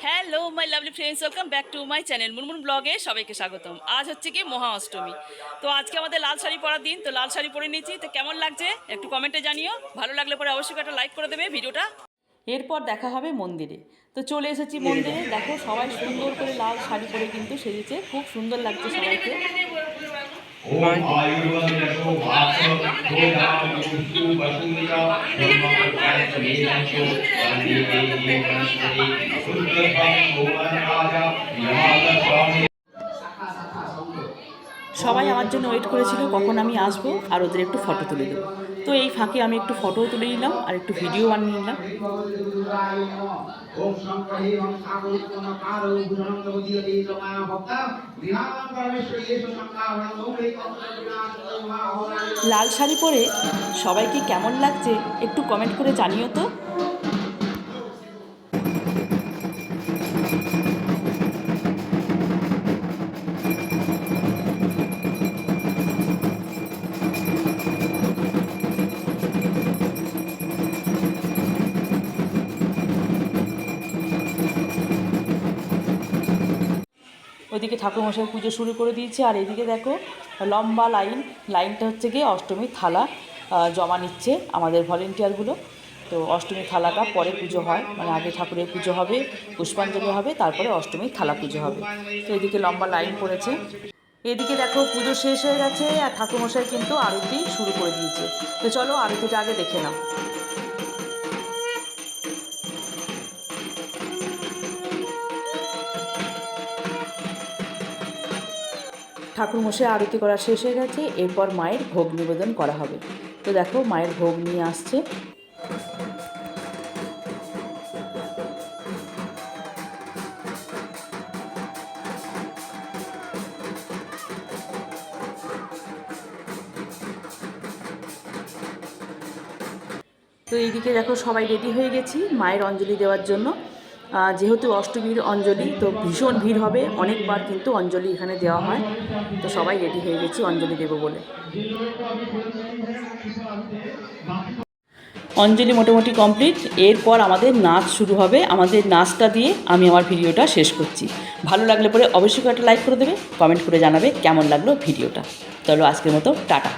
Hello my lovely friends welcome back to my channel Munmun ব্লগে সবাইকে স্বাগতম আজ হচ্ছে কি মহা অষ্টমী তো আজকে আমাদের লাল শাড়ি পরার দিন তো লাল শাড়ি পরে নিয়েছি তো কেমন লাগছে একটু কমেন্টে জানিও ভালো লাগলে পরে অবশ্যই একটা লাইক করে দেবে ভিডিওটা এরপর দেখা হবে মন্দিরে তো চলে এসেছি মন্দিরে দেখো সবাই সুন্দর করে লাল শাড়ি পরে কিন্তু সেজেছে খুব সুন্দর লাগছে সবাইকে ॐ आयुर्वन्दशो भास्व गोदामुषु वसुमिता ब्रह्मपुत्रायसमेदंशो वन्दे देवी वनस्पति रुद्रभं भुवनराजा यमादस्वामी সবাই আমার জন্য ওয়েট করেছিল কখন আমি আসবো আর ওদের একটু ফটো তুলে দেবো তো এই ফাঁকে আমি একটু ফটোও তুলে নিলাম আর একটু ভিডিও বানিয়ে নিলাম ओम संकहे ओम सागो ओम कारो गुणं नवदीय देवमा भक्ता विहान परमेश्वर येशु संकारण ओमे कौतुकनाथ ओमा होराय লাল শাড়ি পরে সবাইকে কেমন লাগছে একটু কমেন্ট করে জানিও তো ওইদিকে ঠাকুরমশাই পুজো শুরু করে দিয়েছে, আর এদিকে দেখো লম্বা লাইন, লাইনটা হচ্ছে গিয়ে অষ্টমীর থালা জমা নিচ্ছে আমাদের ভলেন্টিয়ারগুলো। তো অষ্টমীর থালাটা পরে পুজো হয় মানে আগে ঠাকুরের পুজো হবে, পুষ্পাঞ্জলি হবে, তারপরে অষ্টমীর থালা পুজো হবে। তো এদিকে লম্বা লাইন পড়েছে। এদিকে দেখো পুজো শেষ হয়ে গেছে, আর ঠাকুরমশাই কিন্তু আরতি শুরু করে দিয়েছে। তো চলো আরতিটা আগে দেখে নাও। ঠাকুরমশাই আরতি করা শেষ হয়ে গেছে, এরপর মায়ের ভোগ নিবেদন করা হবে। তো দেখো, মায়ের ভোগ নিয়ে আসছে। তো এইদিকে দেখো সবাই রেডি হয়ে গেছি মায়ের অঞ্জলি দেওয়ার জন্য। যেহেতু অষ্টমীর অঞ্জলি, তো ভীষণ ভিড় হবে। অনেকবার কিন্তু অঞ্জলি এখানে দেওয়া হয়। তো সবাই রেডি হয়ে গেছি অঞ্জলি দেবো বলে। অঞ্জলি মোটামুটি কমপ্লিট। এরপর আমাদের নাচ শুরু হবে। আমাদের নাচটা দিয়ে আমি আমার ভিডিওটা শেষ করছি। ভালো লাগলে পরে অবশ্যই একটা লাইক করে দেবে, কমেন্ট করে জানাবে কেমন লাগল ভিডিওটা। চলো আজকের মতো, টাটা।